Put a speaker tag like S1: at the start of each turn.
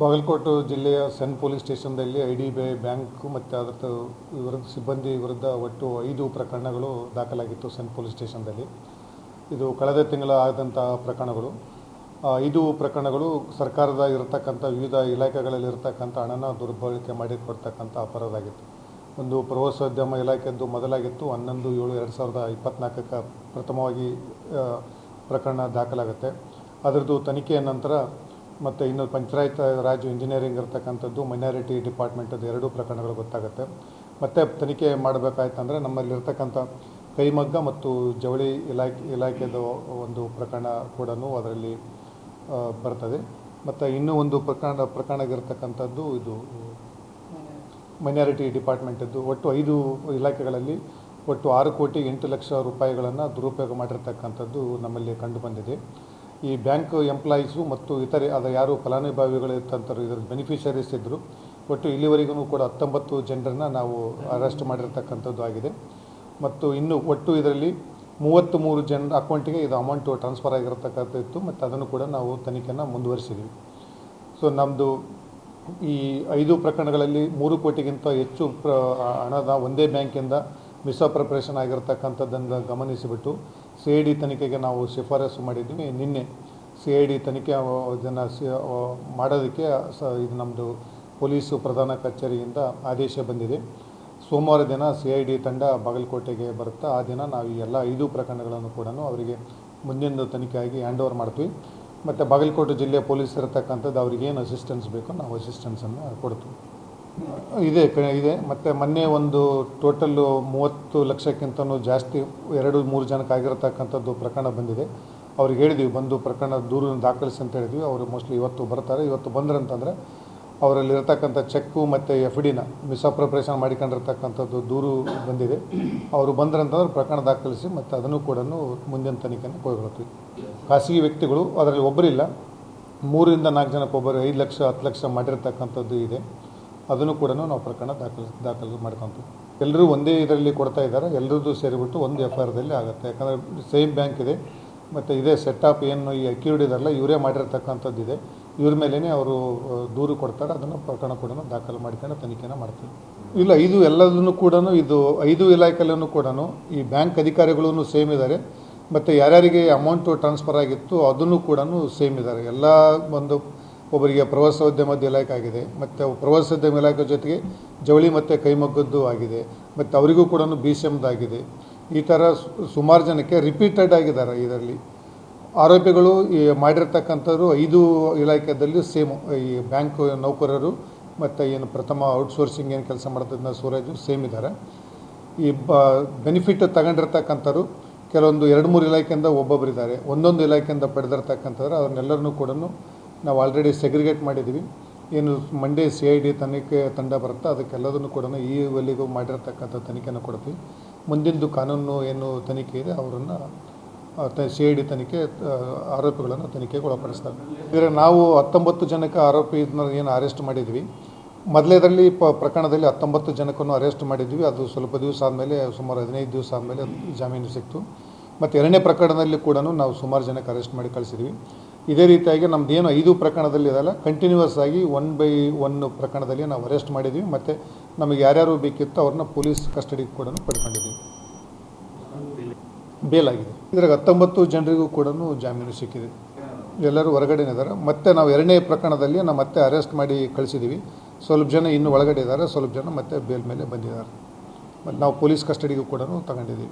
S1: ಬಾಗಲಕೋಟೆ ಜಿಲ್ಲೆಯ CEN police ಸ್ಟೇಷನ್ದಲ್ಲಿ I D B I bank ಮತ್ತು ಅದರ ವಿರುದ್ಧ ಸಿಬ್ಬಂದಿ ವಿರುದ್ಧ ಒಟ್ಟು ಐದು ಪ್ರಕರಣಗಳು ದಾಖಲಾಗಿತ್ತು ಸೆನ್ ಪೊಲೀಸ್ ಸ್ಟೇಷನ್ದಲ್ಲಿ ಇದು ಕಳೆದ ತಿಂಗಳ ಆದಂಥ ಪ್ರಕರಣಗಳು. ಐದು ಪ್ರಕರಣಗಳು ಸರ್ಕಾರದ ಇರತಕ್ಕಂಥ ವಿವಿಧ ಇಲಾಖೆಗಳಲ್ಲಿ ಇರತಕ್ಕಂಥ ಹಣನ ದುರ್ಬಳಕೆ ಮಾಡಿ ಕೊಡ್ತಕ್ಕಂಥ ಅಪರಾಧ ಆಗಿತ್ತು ಒಂದು ಪ್ರವಾಸೋದ್ಯಮ ಇಲಾಖೆಯದ್ದು ಮೊದಲಾಗಿತ್ತು. ಹನ್ನೊಂದು ಏಳು ಎರಡು ಸಾವಿರದ ಇಪ್ಪತ್ತ್ನಾಲ್ಕಕ್ಕೆ ಪ್ರಥಮವಾಗಿ ಪ್ರಕರಣ ದಾಖಲಾಗುತ್ತೆ. ಅದರದ್ದು ತನಿಖೆಯ ನಂತರ ಮತ್ತು ಇನ್ನು ಪಂಚಾಯತ್ ರಾಜ್ ಇಂಜಿನಿಯರಿಂಗ್ ಇರ್ತಕ್ಕಂಥದ್ದು ಮೈನಾರಿಟಿ ಡಿಪಾರ್ಟ್ಮೆಂಟದ್ದು ಎರಡೂ ಪ್ರಕರಣಗಳು ಗೊತ್ತಾಗುತ್ತೆ. ಮತ್ತು ತನಿಖೆ ಮಾಡಬೇಕಾಯ್ತಂದರೆ ನಮ್ಮಲ್ಲಿರ್ತಕ್ಕಂಥ ಕೈಮಗ್ಗ ಮತ್ತು ಜವಳಿ ಇಲಾಖೆ, ಇಲಾಖೆದು ಒಂದು ಪ್ರಕರಣ ಕೂಡ ಅದರಲ್ಲಿ ಬರ್ತದೆ. ಮತ್ತು ಇನ್ನೂ ಒಂದು ಪ್ರಕರಣ, ಪ್ರಕರಣಗಿರ್ತಕ್ಕಂಥದ್ದು ಇದು ಮೈನಾರಿಟಿ ಡಿಪಾರ್ಟ್ಮೆಂಟದ್ದು ಒಟ್ಟು ಐದು ಇಲಾಖೆಗಳಲ್ಲಿ ಒಟ್ಟು ಆರು ಕೋಟಿ ಎಂಟು ಲಕ್ಷ ರೂಪಾಯಿಗಳನ್ನು ದುರುಪಯೋಗ ಮಾಡಿರ್ತಕ್ಕಂಥದ್ದು ನಮ್ಮಲ್ಲಿ ಕಂಡುಬಂದಿದೆ ಈ ಬ್ಯಾಂಕ್ ಎಂಪ್ಲಾಯೀಸು ಮತ್ತು ಇತರೆ ಅದರ ಯಾರು ಫಲಾನುಭವಿಗಳು ಇರ್ತಂಥವ್ರು ಇದರ ಬೆನಿಫಿಷರೀಸ್ ಇದ್ದರು ಒಟ್ಟು ಇಲ್ಲಿವರೆಗೂ ಕೂಡ ಹತ್ತೊಂಬತ್ತು ಜನರನ್ನು ನಾವು ಅರೆಸ್ಟ್ ಮಾಡಿರ್ತಕ್ಕಂಥದ್ದು ಆಗಿದೆ. ಮತ್ತು ಇನ್ನು ಒಟ್ಟು ಇದರಲ್ಲಿ ಮೂವತ್ತು ಮೂರು ಜನರ ಅಕೌಂಟಿಗೆ ಇದು ಅಮೌಂಟು ಟ್ರಾನ್ಸ್ಫರ್ ಆಗಿರತಕ್ಕಂಥ ಇತ್ತು ಮತ್ತು ಅದನ್ನು ಕೂಡ ನಾವು ತನಿಖೆಯನ್ನು ಮುಂದುವರಿಸಿದ್ವಿ. ಸೊ ನಮ್ಮದು ಈ ಐದು ಪ್ರಕರಣಗಳಲ್ಲಿ ಮೂರು ಕೋಟಿಗಿಂತ ಹೆಚ್ಚು ಪ್ರ ಹಣದ ಒಂದೇ ಬ್ಯಾಂಕಿಂದ ಮಿಸ್ಅಪ್ರಪ್ರೇಷನ್ ಆಗಿರತಕ್ಕಂಥದ್ದನ್ನು ಗಮನಿಸಿಬಿಟ್ಟು ಸಿ ಐ ಡಿ ತನಿಖೆಗೆ ನಾವು ಶಿಫಾರಸು ಮಾಡಿದ್ವಿ ನಿನ್ನೆ ಸಿ ಐ ಡಿ ತನಿಖೆ ಇದನ್ನು ಮಾಡೋದಕ್ಕೆ ಸ, ಇದು ನಮ್ಮದು ಪೊಲೀಸು ಪ್ರಧಾನ ಕಚೇರಿಯಿಂದ ಆದೇಶ ಬಂದಿದೆ. ಸೋಮವಾರ ದಿನ ಸಿ ಐ ಡಿ ತಂಡ ಬಾಗಲಕೋಟೆಗೆ ಬರುತ್ತಾ, ಆ ದಿನ ನಾವು ಈ ಎಲ್ಲ ಐದು ಪ್ರಕರಣಗಳನ್ನು ಕೂಡ ಅವರಿಗೆ ಮುಂದಿನ ತನಿಖೆಯಾಗಿ ಹ್ಯಾಂಡ್ ಓವರ್ ಮಾಡ್ತೀವಿ. ಮತ್ತು ಬಾಗಲಕೋಟೆ ಜಿಲ್ಲೆ ಪೊಲೀಸ್ ಇರತಕ್ಕಂಥದ್ದು ಅವ್ರಿಗೇನು ಅಸಿಸ್ಟೆನ್ಸ್ ಬೇಕೋ ನಾವು ಅಸಿಸ್ಟೆನ್ಸನ್ನು ಕೊಡ್ತೀವಿ. ಇದೆ ಇದೆ. ಮತ್ತು ಮೊನ್ನೆ ಒಂದು ಟೋಟಲ್ಲು ಮೂವತ್ತು ಲಕ್ಷಕ್ಕಿಂತನೂ ಜಾಸ್ತಿ, ಎರಡು ಮೂರು ಜನಕ್ಕೆ ಆಗಿರತಕ್ಕಂಥದ್ದು ಪ್ರಕರಣ ಬಂದಿದೆ. ಅವ್ರಿಗೆ ಹೇಳಿದ್ವಿ, ಬಂದು ಪ್ರಕರಣ ದೂರು ದಾಖಲಿಸಿ ಅಂತ ಹೇಳಿದ್ವಿ. ಅವರು ಮೋಸ್ಟ್ಲಿ ಇವತ್ತು ಬರ್ತಾರೆ. ಇವತ್ತು ಬಂದ್ರಂತಂದರೆ ಅವರಲ್ಲಿ ಇರತಕ್ಕಂಥ ಚೆಕ್ಕು ಮತ್ತು ಎಫ್ ಡಿನ ಮಿಸ್ಅಪ್ರಪ್ರೇಷನ್ ಮಾಡಿಕೊಂಡಿರ್ತಕ್ಕಂಥದ್ದು ದೂರು ಬಂದಿದೆ. ಅವರು ಬಂದ್ರಂತಂದ್ರೆ ಪ್ರಕರಣ ದಾಖಲಿಸಿ ಮತ್ತು ಅದನ್ನು ಕೂಡ ಮುಂದಿನ ತನಿಖೆಯನ್ನು ಕೈಗೊಳ್ತೀವಿ ಖಾಸಗಿ ವ್ಯಕ್ತಿಗಳು, ಅದರಲ್ಲಿ ಒಬ್ಬರಿಲ್ಲ ಮೂರರಿಂದ ನಾಲ್ಕು ಜನಕ್ಕೆ ಒಬ್ಬರು ಐದು ಲಕ್ಷ, ಹತ್ತು ಲಕ್ಷ ಮಾಡಿರ್ತಕ್ಕಂಥದ್ದು ಇದೆ. ಅದನ್ನು ಕೂಡ ನಾವು ಪ್ರಕರಣ ದಾಖಲು ದಾಖಲು ಮಾಡ್ಕೊತೀವಿ. ಎಲ್ಲರೂ ಒಂದೇ ಇದರಲ್ಲಿ ಕೊಡ್ತಾ ಇದ್ದಾರೆ ಎಲ್ಲರದ್ದು ಸೇರಿಬಿಟ್ಟು ಒಂದು ಎಫ್ ಐ ಆರ್ದಲ್ಲಿ ಆಗುತ್ತೆ. ಯಾಕಂದರೆ ಸೇಮ್ ಬ್ಯಾಂಕ್ ಇದೆ, ಮತ್ತು ಇದೇ ಸೆಟಪ್ ಏನು ಈ ಅಕ್ಯೂರ್ಡ್ ಇದಾರಲ್ಲ, ಇವರೇ ಮಾಡಿರ್ತಕ್ಕಂಥದ್ದು ಇದೆ ಇವ್ರ ಮೇಲೇ ಅವರು ದೂರು ಕೊಡ್ತಾರೆ, ಅದನ್ನು ಪ್ರಕರಣ ಕೂಡ ದಾಖಲು ಮಾಡ್ಕೊಂಡು ತನಿಖೆನ ಮಾಡ್ತೀವಿ. ಇಲ್ಲ, ಇದು ಎಲ್ಲದನ್ನು ಕೂಡ ಇದು ಐದು ಇಲಾಖೆಯಲ್ಲೂ ಕೂಡ ಈ ಬ್ಯಾಂಕ್ ಅಧಿಕಾರಿಗಳೂ ಸೇಮ್ ಇದ್ದಾರೆ, ಮತ್ತು ಯಾರ್ಯಾರಿಗೆ ಅಮೌಂಟು ಟ್ರಾನ್ಸ್ಫರ್ ಆಗಿತ್ತು ಅದನ್ನು ಕೂಡ ಸೇಮ್ ಇದ್ದಾರೆ. ಎಲ್ಲ ಒಂದು ಒಬ್ಬರಿಗೆ ಪ್ರವಾಸೋದ್ಯಮದ ಇಲಾಖೆ ಆಗಿದೆ ಮತ್ತು ಪ್ರವಾಸೋದ್ಯಮ ಇಲಾಖೆ ಜೊತೆಗೆ ಜವಳಿ ಮತ್ತು ಕೈಮಗ್ಗದ್ದು ಆಗಿದೆ, ಮತ್ತು ಅವರಿಗೂ ಕೂಡ ಬಿ ಸಿ ಎಮ್ದಾಗಿದೆ. ಈ ಥರ ಸುಮಾರು ಜನಕ್ಕೆ ರಿಪೀಟೆಡ್ ಆಗಿದ್ದಾರೆ ಇದರಲ್ಲಿ. ಆರೋಪಿಗಳು ಈ ಮಾಡಿರ್ತಕ್ಕಂಥವ್ರು ಐದು ಇಲಾಖೆಯಲ್ಲಿ ಸೇಮ್, ಈ ಬ್ಯಾಂಕ್ ನೌಕರರು ಮತ್ತು ಏನು ಪ್ರಥಮ ಔಟ್ಸೋರ್ಸಿಂಗ್ ಏನು ಕೆಲಸ ಮಾಡ್ತದ ಸೂರಜು ಸೇಮ್ ಇದ್ದಾರೆ ಈ ಬ, ಬೆನಿಫಿಟ್ ತಗೊಂಡಿರ್ತಕ್ಕಂಥವ್ರು ಕೆಲವೊಂದು ಎರಡು ಮೂರು ಇಲಾಖೆಯಿಂದ ಒಬ್ಬೊಬ್ಬರಿದ್ದಾರೆ ಒಂದೊಂದು ಇಲಾಖೆಯಿಂದ ಪಡೆದಿರ್ತಕ್ಕಂಥವ್ರು ಅವ್ರನ್ನೆಲ್ಲರನ್ನೂ ಕೂಡ ನಾವು ಆಲ್ರೆಡಿ ಸೆಗ್ರಿಗೇಟ್ ಮಾಡಿದ್ದೀವಿ. ಏನು ಮಂಡೇ ಸಿ ಐ ಡಿ ತನಿಖೆ ತಂಡ ಬರುತ್ತಾ ಅದಕ್ಕೆಲ್ಲದನ್ನು ಕೂಡ ಈ ವಲಿಗೂ ಮಾಡಿರ್ತಕ್ಕಂಥ ತನಿಖೆಯನ್ನು ಕೊಡ್ತೀವಿ ಮುಂದಿನದು ಕಾನೂನು ಏನು ತನಿಖೆ ಇದೆ, ಅವರನ್ನು ಸಿ ಐ ಡಿ ತನಿಖೆ ಆರೋಪಿಗಳನ್ನು ತನಿಖೆಗೆ ಒಳಪಡಿಸ್ತಾರೆ. ಇದರ ನಾವು ಹತ್ತೊಂಬತ್ತು ಜನಕ್ಕೆ ಆರೋಪಿ ಏನು ಅರೆಸ್ಟ್ ಮಾಡಿದ್ವಿ. ಮೊದಲೇದರಲ್ಲಿ ಪ, ಪ್ರಕರಣದಲ್ಲಿ ಹತ್ತೊಂಬತ್ತು ಜನಕ್ಕನ್ನು ಅರೆಸ್ಟ್ ಮಾಡಿದ್ವಿ. ಅದು ಸ್ವಲ್ಪ ದಿವಸ ಆದಮೇಲೆ, ಸುಮಾರು ಹದಿನೈದು ದಿವಸ ಆದಮೇಲೆ ಜಾಮೀನು ಸಿಕ್ತು. ಮತ್ತು ಎರಡನೇ ಪ್ರಕರಣದಲ್ಲಿ ಕೂಡ ನಾವು ಸುಮಾರು ಜನಕ್ಕೆ ಅರೆಸ್ಟ್ ಮಾಡಿ ಕಳಿಸಿದ್ವಿ. ಇದೇ ರೀತಿಯಾಗಿ ನಮ್ದು ಏನು ಐದು ಪ್ರಕರಣದಲ್ಲಿ ಇದೆಲ್ಲ ಕಂಟಿನ್ಯೂಸ್ ಆಗಿ ಒನ್ ಬೈ ಒನ್ ಪ್ರಕರಣದಲ್ಲಿ ನಾವು ಅರೆಸ್ಟ್ ಮಾಡಿದ್ವಿ. ಮತ್ತು ನಮಗೆ ಯಾರ್ಯಾರು ಬೇಕಿತ್ತು ಅವ್ರನ್ನ ಪೊಲೀಸ್ ಕಸ್ಟಡಿಗೆ ಕೂಡ ಪಡ್ಕೊಂಡಿದ್ದೀವಿ ಆಗಿದೆ ಇದ್ರಾಗ ಹತ್ತೊಂಬತ್ತು ಜನರಿಗೂ ಕೂಡ ಜಾಮೀನು ಸಿಕ್ಕಿದೆ. ಎಲ್ಲರೂ ಹೊರಗಡೆ ಇದ್ದಾರೆ. ಮತ್ತೆ ನಾವು ಎರಡನೇ ಪ್ರಕರಣದಲ್ಲಿ ನಾವು ಮತ್ತೆ ಅರೆಸ್ಟ್ ಮಾಡಿ ಕಳಿಸಿದ್ದೀವಿ ಸ್ವಲ್ಪ ಜನ ಇನ್ನೂ ಒಳಗಡೆ ಇದ್ದಾರೆ. ಸ್ವಲ್ಪ ಜನ ಮತ್ತೆ ಬೇಲ್ ಮೇಲೆ ಬಂದಿದ್ದಾರೆ. ಮತ್ತು ನಾವು ಪೊಲೀಸ್ ಕಸ್ಟಡಿಗೂ ಕೂಡ ತಗೊಂಡಿದ್ದೀವಿ.